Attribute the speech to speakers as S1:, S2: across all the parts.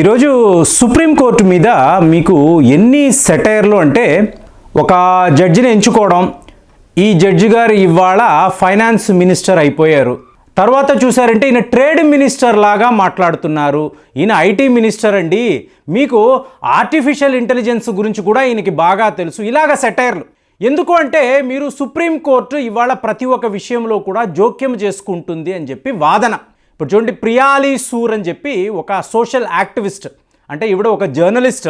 S1: ఈరోజు సుప్రీంకోర్టు మీద మీకు ఎన్ని సెటైర్లు అంటే ఒక జడ్జిని ఎంచుకోవడం ఈ జడ్జి గారు ఇవాళ ఫైనాన్స్ మినిస్టర్ అయిపోయారు. తర్వాత చూసారంటే ఈయన ట్రేడ్ మినిస్టర్ లాగా మాట్లాడుతున్నారు. ఈయన ఐటీ మినిస్టర్ అండి. మీకు ఆర్టిఫిషియల్ ఇంటెలిజెన్స్ గురించి కూడా ఈయనకి బాగా తెలుసు. ఇలాగ సెటైర్లు. ఎందుకు అంటే మీరు సుప్రీంకోర్టు ఇవాళ ప్రతి ఒక్క విషయంలో కూడా జోక్యం చేసుకుంటుంది అని చెప్పి వాదన. ఇప్పుడు చూడండి ప్రియాలి సూర్ అని చెప్పి ఒక సోషల్ యాక్టివిస్ట్ అంటే ఈవిడ ఒక జర్నలిస్ట్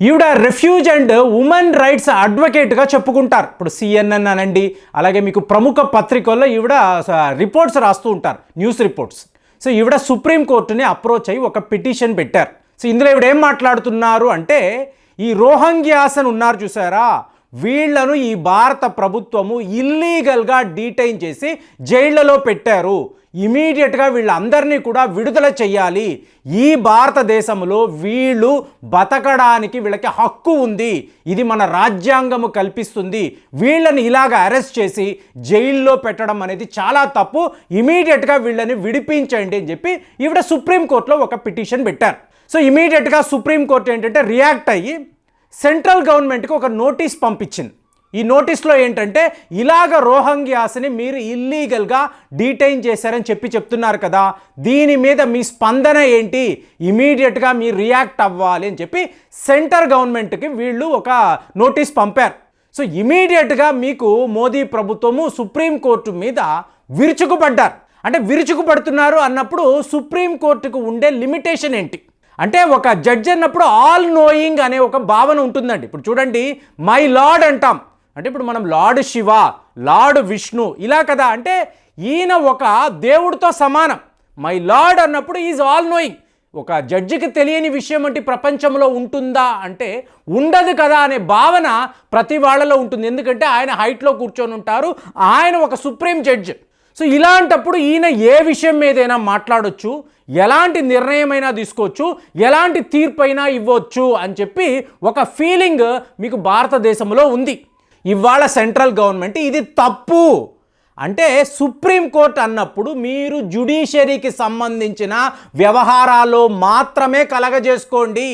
S1: ఈవిడ రెఫ్యూజ్ అండ్ ఉమెన్ రైట్స్ అడ్వకేట్గా చెప్పుకుంటారు. ఇప్పుడు సిఎన్ఎన్ అనండి అలాగే మీకు ప్రముఖ పత్రికల్లో ఈవిడ రిపోర్ట్స్ రాస్తూ ఉంటారు న్యూస్ రిపోర్ట్స్. సో ఈవిడ సుప్రీంకోర్టుని అప్రోచ్ అయ్యి ఒక పిటిషన్ పెట్టారు. సో ఇందులో ఈవిడ ఏం మాట్లాడుతున్నారు అంటే ఈ రోహంగ్యాస్ అని ఉన్నారు చూసారా? వీళ్ళను ఈ భారత ప్రభుత్వము ఇల్లీగల్గా డీటైన్ చేసి జైళ్ళలో పెట్టారు. ఇమీడియట్గా వీళ్ళందరినీ కూడా విడుదల చేయాలి ఈ భారతదేశంలో వీళ్ళు బతకడానికి వీళ్ళకి హక్కు ఉంది. ఇది మన రాజ్యాంగము కల్పిస్తుంది. వీళ్ళని ఇలాగ అరెస్ట్ చేసి జైల్లో పెట్టడం అనేది చాలా తప్పు. ఇమీడియట్గా వీళ్ళని విడిపించండి అని చెప్పి ఈవిడ సుప్రీంకోర్టులో ఒక పిటిషన్ పెట్టారు. సో ఇమీడియట్గా సుప్రీంకోర్టు ఏంటంటే రియాక్ట్ అయ్యి సెంట్రల్ గవర్నమెంట్కి ఒక నోటీస్ పంపించింది. ఈ నోటీస్లో ఏంటంటే ఇలాగ రోహంగ్యాస్ని మీరు ఇల్లీగల్గా డీటైన్ చేశారని చెప్పి చెప్తున్నారు కదా దీని మీద మీ స్పందన ఏంటి? ఇమీడియట్గా మీరు రియాక్ట్ అవ్వాలి అని చెప్పి సెంటర్ గవర్నమెంట్కి వీళ్ళు ఒక నోటీస్ పంపారు. సో ఇమీడియట్గా మీకు మోదీ ప్రభుత్వము సుప్రీంకోర్టు మీద విరుచుకుపడ్డారు. అంటే విరుచుకుపడుతున్నారు అన్నప్పుడు సుప్రీంకోర్టుకు ఉండే లిమిటేషన్ ఏంటి? అంటే ఒక జడ్జ్ అన్నప్పుడు ఆల్ నోయింగ్ అనే ఒక భావన ఉంటుందండి. ఇప్పుడు చూడండి మై లార్డ్ అంటాం. అంటే ఇప్పుడు మనం లార్డ్ శివ లార్డ్ విష్ణు ఇలా కదా అంటే ఈయన ఒక దేవుడితో సమానం. మై లార్డ్ అన్నప్పుడు ఈజ్ ఆల్ నోయింగ్ ఒక జడ్జికి తెలియని విషయం అంటే ప్రపంచంలో ఉంటుందా అంటే ఉండదు కదా అనే భావన ప్రతి వాళ్ళలో ఉంటుంది. ఎందుకంటే ఆయన హైట్లో కూర్చొని ఉంటారు. ఆయన ఒక సుప్రీం జడ్జ్ సో ఇలాంటప్పుడు ఈయన ఏ విషయం మీదైనా మాట్లాడొచ్చు ఎలాంటి నిర్ణయమైనా తీసుకోవచ్చు ఎలాంటి తీర్పు అయినా ఇవ్వచ్చు అని చెప్పి ఒక ఫీలింగ్ మీకు భారతదేశంలో ఉంది. ఇవాళ సెంట్రల్ గవర్నమెంట్ ఇది తప్పు. అంటే సుప్రీంకోర్టు అన్నప్పుడు మీరు జుడిషియరీకి సంబంధించిన వ్యవహారాలు మాత్రమే కలగజేసుకోండి.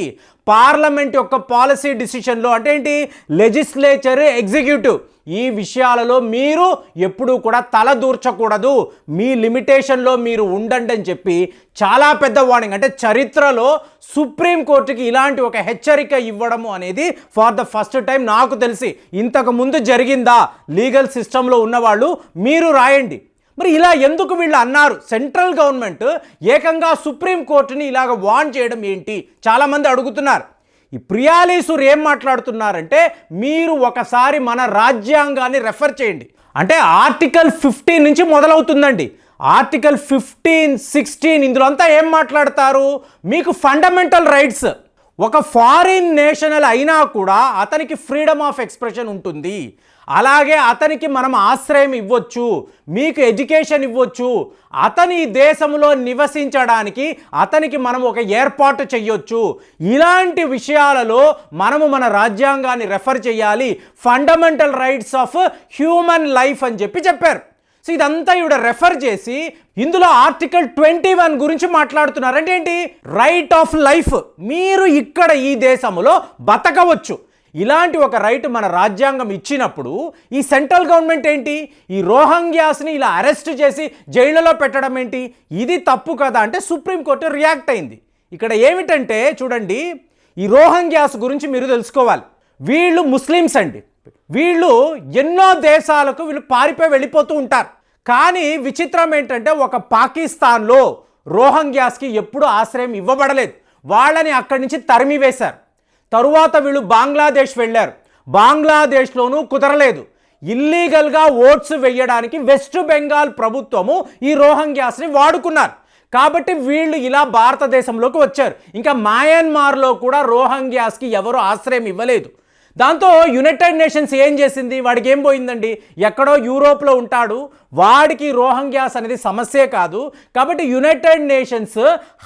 S1: పార్లమెంట్ యొక్క పాలసీ డిసిషన్లో అంటే ఏంటి? Legislature executive. ఈ విషయాలలో మీరు ఎప్పుడూ కూడా తల దూర్చకూడదు. మీ లిమిటేషన్లో మీరు ఉండండి అని చెప్పి చాలా పెద్ద వార్నింగ్. అంటే చరిత్రలో సుప్రీంకోర్టుకి ఇలాంటి ఒక హెచ్చరిక ఇవ్వడము అనేది ఫర్ ద ఫస్ట్ టైం నాకు తెలిసి ఇంతకు ముందు జరిగిందా? లీగల్ సిస్టంలో ఉన్నవాళ్ళు మీరు రాయండి. మరి ఇలా ఎందుకు వీళ్ళు అన్నారు? సెంట్రల్ గవర్నమెంట్ ఏకంగా సుప్రీంకోర్టుని ఇలాగ వాన్ చేయడం ఏంటి? చాలామంది అడుగుతున్నారు. ఈ ప్రియాలీసుర్ ఏం మాట్లాడుతున్నారంటే మీరు ఒకసారి మన రాజ్యాంగాన్ని రెఫర్ చేయండి. అంటే ఆర్టికల్ ఫిఫ్టీన్ నుంచి మొదలవుతుందండి. ఆర్టికల్ ఫిఫ్టీన్ సిక్స్టీన్ ఇందులో అంతా ఏం మాట్లాడతారు? మీకు ఫండమెంటల్ రైట్స్ ఒక ఫారిన్ నేషనల్ అయినా కూడా అతనికి ఫ్రీడమ్ ఆఫ్ ఎక్స్ప్రెషన్ ఉంటుంది. అలాగే అతనికి మనం ఆశ్రయం ఇవ్వచ్చు మీకు ఎడ్యుకేషన్ ఇవ్వచ్చు అతని దేశంలో నివసించడానికి అతనికి మనం ఒక ఏర్పాటు చేయొచ్చు ఇలాంటి విషయాలలో మనము మన రాజ్యాంగాన్ని రెఫర్ చేయాలి. Fundamental rights of human life అని చెప్పి చెప్పారు. సో ఇదంతా ఇవిడ రెఫర్ చేసి ఇందులో ఆర్టికల్ ట్వంటీ వన్ గురించి మాట్లాడుతున్నారు అంటే ఏంటి? రైట్ ఆఫ్ లైఫ్ మీరు ఇక్కడ ఈ దేశంలో బతకవచ్చు. ఇలాంటి ఒక రైట్ మన రాజ్యాంగం ఇచ్చినప్పుడు ఈ సెంట్రల్ గవర్నమెంట్ ఏంటి? ఈ రోహంగ్యాస్ని ఇలా అరెస్ట్ చేసి జైళ్ళలో పెట్టడం ఏంటి? ఇది తప్పు కదా అంటే సుప్రీంకోర్టు రియాక్ట్ అయింది. ఇక్కడ ఏమిటంటే చూడండి ఈ రోహంగ్యాస్ గురించి మీరు తెలుసుకోవాలి. వీళ్ళు ముస్లిమ్స్ అండి. వీళ్ళు ఎన్నో దేశాలకు వీళ్ళు పారిపోయి వెళ్ళిపోతూ ఉంటారు. కానీ విచిత్రం ఏంటంటే ఒక పాకిస్తాన్లో రోహంగ్యాస్కి ఎప్పుడూ ఆశ్రయం ఇవ్వబడలేదు. వాళ్ళని అక్కడి నుంచి తరిమివేశారు. తరువాత వీళ్ళు బంగ్లాదేశ్ వెళ్ళారు. బంగ్లాదేశ్లోనూ కుదరలేదు. ఇల్లీగల్గా ఓట్స్ వేయడానికి వెస్ట్ బెంగాల్ ప్రభుత్వము ఈ రోహంగ్యాస్ని వాడుకున్నారు. కాబట్టి వీళ్ళు ఇలా భారతదేశంలోకి వచ్చారు. ఇంకా మయన్మార్లో కూడా రోహంగ్యాస్కి ఎవరు ఆశ్రయం ఇవ్వలేదు. దాంతో యునైటెడ్ నేషన్స్ ఏం చేసింది? వాడికి ఏం పోయిందండి? ఎక్కడో యూరోప్లో ఉంటాడు. వాడికి రోహంగ్యాస్ అనేది సమస్యే కాదు. కాబట్టి United Nations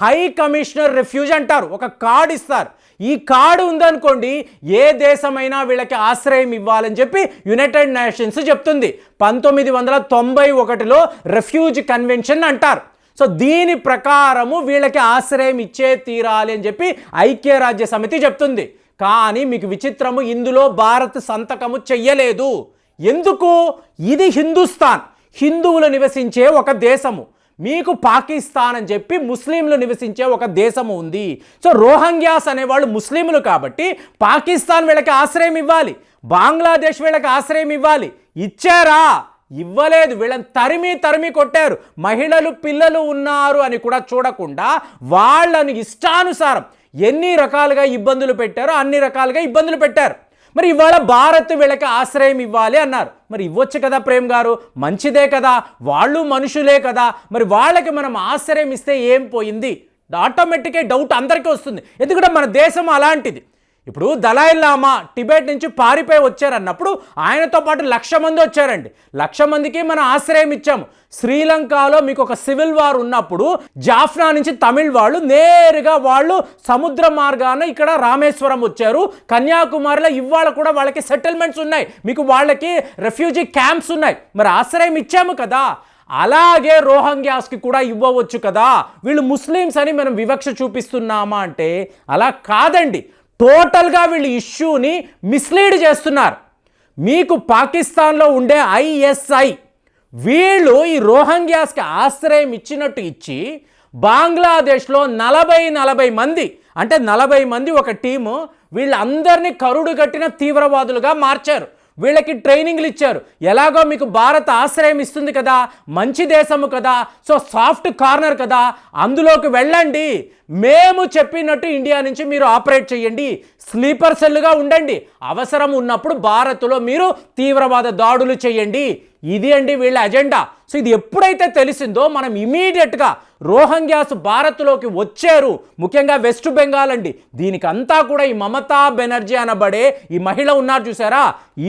S1: High Commissioner refuge అంటారు. ఒక కార్డు ఇస్తారు. ఈ కార్డు ఉందనుకోండి ఏ దేశమైనా వీళ్ళకి ఆశ్రయం ఇవ్వాలని చెప్పి యునైటెడ్ నేషన్స్ చెప్తుంది. పంతొమ్మిది వందల తొంభై ఒకటిలో రెఫ్యూజ్ కన్వెన్షన్ అంటారు. సో దీని ప్రకారము వీళ్ళకి ఆశ్రయం ఇచ్చే తీరాలి అని చెప్పి ఐక్యరాజ్య సమితి చెప్తుంది. కానీ మీకు విచిత్రము ఇందులో భారత్ సంతకము చెయ్యలేదు. ఎందుకు? ఇది హిందుస్థాన్. హిందువులు నివసించే ఒక దేశము. మీకు పాకిస్తాన్ అని చెప్పి ముస్లింలు నివసించే ఒక దేశము ఉంది. సో రోహంగ్యాస్ అనేవాళ్ళు ముస్లింలు కాబట్టి పాకిస్తాన్ వీళ్ళకి ఆశ్రయం ఇవ్వాలి. బంగ్లాదేశ్ వీళ్ళకి ఆశ్రయం ఇవ్వాలి. ఇచ్చారా? ఇవ్వలేదు. వీళ్ళని తరిమి తరిమి కొట్టారు. మహిళలు పిల్లలు ఉన్నారు అని కూడా చూడకుండా వాళ్ళని ఇష్టానుసారం ఎన్ని రకాలుగా ఇబ్బందులు పెట్టారో అన్ని రకాలుగా ఇబ్బందులు పెట్టారు. మరి ఇవాళ భారత్ వీళ్ళకి ఆశ్రయం ఇవ్వాలి అన్నారు. మరి ఇవ్వచ్చు కదా ప్రేమ్ గారు? మంచిదే కదా. వాళ్ళు మనుషులే కదా. మరి వాళ్ళకి మనం ఆశ్రయం ఇస్తే ఏం పోయింది? ఆటోమేటిక్గా డౌట్ అందరికీ వస్తుంది. ఎందుకంటే మన దేశం అలాంటిది. ఇప్పుడు దలాయి లామా టిబెట్ నుంచి పారిపోయి వచ్చారన్నప్పుడు ఆయనతో పాటు లక్ష మంది వచ్చారండి. లక్ష మందికి మనం ఆశ్రయం ఇచ్చాము. శ్రీలంకలో మీకు ఒక సివిల్ వార్ ఉన్నప్పుడు జాఫ్నా నుంచి తమిళ్ వాళ్ళు నేరుగా వాళ్ళు సముద్ర మార్గాన ఇక్కడ రామేశ్వరం వచ్చారు. కన్యాకుమారిలో ఇవాళ కూడా వాళ్ళకి సెటిల్మెంట్స్ ఉన్నాయి. మీకు వాళ్ళకి రెఫ్యూజీ క్యాంప్స్ ఉన్నాయి. మరి ఆశ్రయం ఇచ్చాము కదా. అలాగే రోహంగ్యాస్కి కూడా ఇవ్వవచ్చు కదా. వీళ్ళు ముస్లిమ్స్ అని మనం వివక్ష చూపిస్తున్నామా అంటే అలా కాదండి. టోటల్గా వీళ్ళు ఇష్యూని మిస్లీడ్ చేస్తున్నారు. మీకు పాకిస్తాన్లో ఉండే ఐఎస్ఐ వీళ్ళు ఈ రోహంగ్యాస్కి ఆశ్రయం ఇచ్చినట్టు ఇచ్చి బంగ్లాదేశ్లో నలభై నలభై మంది అంటే నలభై మంది ఒక టీము వీళ్ళందరినీ కరుడు కట్టిన తీవ్రవాదులుగా మార్చారు. వీళ్ళకి ట్రైనింగ్లు ఇచ్చారు. ఎలాగో మీకు భారత్ ఆశ్రయం ఇస్తుంది కదా మంచి దేశము కదా సో సాఫ్ట్ కార్నర్ కదా అందులోకి వెళ్ళండి. మేము చెప్పినట్టు ఇండియా నుంచి మీరు ఆపరేట్ చేయండి. స్లీపర్ సెల్లుగా ఉండండి. అవసరం ఉన్నప్పుడు భారత్లో మీరు తీవ్రవాద దాడులు చేయండి. ఇది అండి వీళ్ళ అజెండా. సో ఇది ఎప్పుడైతే తెలిసిందో మనం ఇమీడియట్గా రోహంగ్యాస్ భారత్లోకి వచ్చారు. ముఖ్యంగా వెస్ట్ బెంగాల్ అండి. దీనికంతా కూడా ఈ మమతా బెనర్జీ అనబడే ఈ మహిళ ఉన్నారు చూసారా?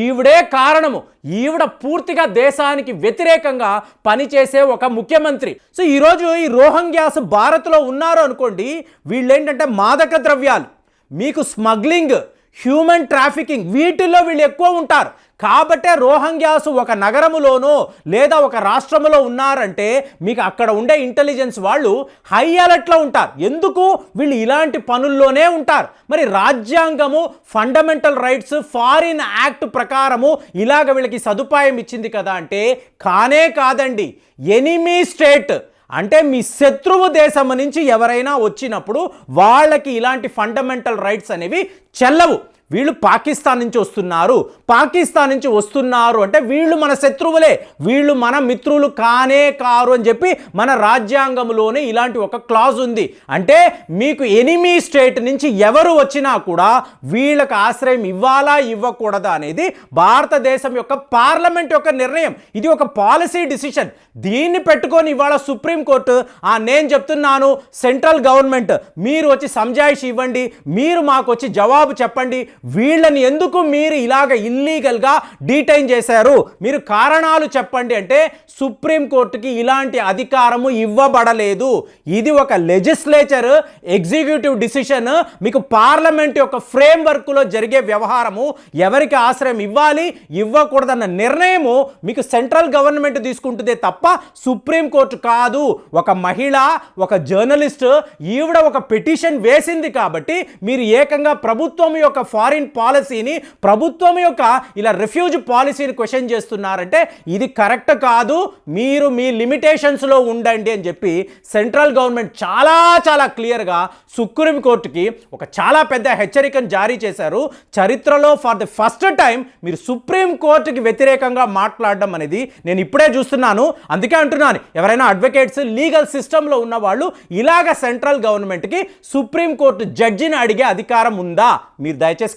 S1: ఈవిడే కారణము. ఈవిడ పూర్తిగా దేశానికి వ్యతిరేకంగా పనిచేసే ఒక ముఖ్యమంత్రి. సో ఈరోజు ఈ రోహంగ్యాస్ భారత్లో ఉన్నారు అనుకోండి వీళ్ళేంటంటే మాదక ద్రవ్యాలు. మీకు స్మగ్లింగ్ హ్యూమన్ ట్రాఫికింగ్ వీటిల్లో వీళ్ళు ఎక్కువ ఉంటారు. కాబట్టే రోహంగ్యాస్ ఒక నగరములోనో లేదా ఒక రాష్ట్రములో ఉన్నారంటే మీకు అక్కడ ఉండే ఇంటెలిజెన్స్ వాళ్ళు హై అలర్ట్లో ఉంటారు. ఎందుకు? వీళ్ళు ఇలాంటి పనుల్లోనే ఉంటారు. మరి రాజ్యాంగము ఫండమెంటల్ రైట్స్ ఫారిన్ యాక్ట్ ప్రకారము ఇలాగ వీళ్ళకి సదుపాయం ఇచ్చింది కదా అంటే కానే కాదండి. ఎనిమీ స్టేట్ అంటే మీ శత్రువు దేశం నుంచి ఎవరైనా వచ్చినప్పుడు వాళ్ళకి ఇలాంటి ఫండమెంటల్ రైట్స్ అనేవి చెల్లవు. వీళ్ళు పాకిస్తాన్ నుంచి వస్తున్నారు. పాకిస్తాన్ నుంచి వస్తున్నారు అంటే వీళ్ళు మన శత్రువులే. వీళ్ళు మన మిత్రులు కానే కారు అని చెప్పి మన రాజ్యాంగంలోనే ఇలాంటి ఒక క్లాజ్ ఉంది. అంటే మీకు ఎనిమీ స్టేట్ నుంచి ఎవరు వచ్చినా కూడా వీళ్ళకి ఆశ్రయం ఇవ్వాలా ఇవ్వకూడదా అనేది భారతదేశం యొక్క పార్లమెంట్ యొక్క నిర్ణయం. ఇది ఒక పాలసీ డిసిషన్. దీన్ని పెట్టుకొని ఇవాళ సుప్రీంకోర్టు ఆ నేను చెప్తున్నాను సెంట్రల్ గవర్నమెంట్ మీరు వచ్చి సంజాయిషి ఇవ్వండి మీరు మాకు వచ్చి జవాబు చెప్పండి వీళ్ళని ఎందుకు మీరు ఇలాగ ఇల్లీగల్గా డీటైన్ చేశారు? మీరు కారణాలు చెప్పండి అంటే సుప్రీంకోర్టుకి ఇలాంటి అధికారము ఇవ్వబడలేదు. ఇది ఒక లెజిస్లేచర్ ఎగ్జిక్యూటివ్ డిసిషన్ మీకు పార్లమెంట్ యొక్క ఫ్రేమ్ వర్క్లో జరిగే వ్యవహారము ఎవరికి ఆశ్రయం ఇవ్వాలి ఇవ్వకూడదన్న నిర్ణయము మీకు సెంట్రల్ గవర్నమెంట్ తీసుకుంటుందే తప్ప సుప్రీంకోర్టు కాదు. ఒక మహిళ ఒక జర్నలిస్ట్ ఈవిడ ఒక పిటిషన్ వేసింది కాబట్టి మీరు ఏకంగా ప్రభుత్వం యొక్క ఫారిన్ పాలసీని ప్రభుత్వం యొక్క ఇలా రిఫ్యూజ్ పాలసీని క్వశ్చన్ చేస్తున్నారంటే ఇది కరెక్ట్ కాదు మీరు మీ లిమిటేషన్స్లో ఉండండి అని చెప్పి సెంట్రల్ గవర్నమెంట్ చాలా చాలా క్లియర్గా సుప్రీంకోర్టుకి ఒక చాలా పెద్ద హెచ్చరికను జారీ చేశారు. చరిత్రలో ఫర్ ద ఫస్ట్ టైం మీరు సుప్రీంకోర్టుకి వ్యతిరేకంగా మాట్లాడడం అనేది నేను ఇప్పుడే చూస్తున్నాను. అందుకే అంటున్నాను ఎవరైనా అడ్వకేట్స్ లీగల్ సిస్టంలో ఉన్న వాళ్ళు ఇలాగ సెంట్రల్ గవర్నమెంట్కి సుప్రీంకోర్టు జడ్జిని అడిగే అధికారం ఉందా? మీరు దయచేసి